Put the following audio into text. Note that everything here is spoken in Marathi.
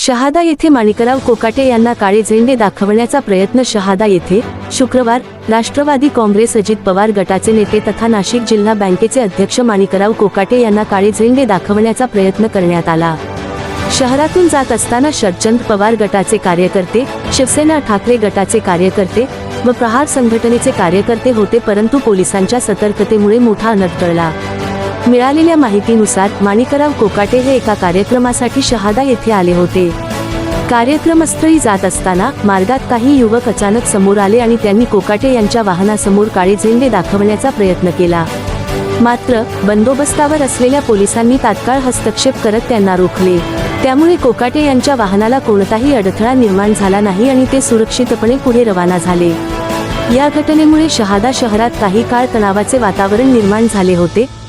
शहादा येथे माणिकराव कोकाटे यांना काळे झेंडे दाखवण्याचा प्रयत्न शहादा येथे शुक्रवार राष्ट्रवादी काँग्रेस अजित पवार गटाचे नेते तथा नाशिक जिल्हा बँकेचे अध्यक्ष माणिकराव कोकाटे यांना काळे झेंडे दाखवण्याचा प्रयत्न करण्यात आला. शहरातून जात असताना शरचंद पवार गटाचे कार्यकर्ते शिवसेना ठाकरे गटाचे कार्यकर्ते व प्रहार संघटनेचे कार्यकर्ते होते परंतु पोलिसांच्या सतर्कतेमुळे मोठा अनर्थ टळला. मिळालेल्या माहितीनुसार माणिकराव कोकाटे हे एका कार्यक्रमासाठी शहादा येथे आले होते. कार्यक्रमस्थळी जात असताना मार्गात काही युवक अचानक समोर आले आणि त्यांनी कोकाटे यांच्या वाहनासमोर काळे झेंडे दाखवण्याचा प्रयत्न केला. मात्र बंदोबस्तावर असलेल्या पोलिसांनी तात्काळ हस्तक्षेप करत त्यांना रोखले. त्यामुळे कोकाटे यांच्या वाहनाला कोणताही अडथळा निर्माण झाला नाही आणि ते सुरक्षितपणे पुढे रवाना झाले. या घटनेमुळे शहादा शहरात काही काळ तणावाचे वातावरण निर्माण झाले होते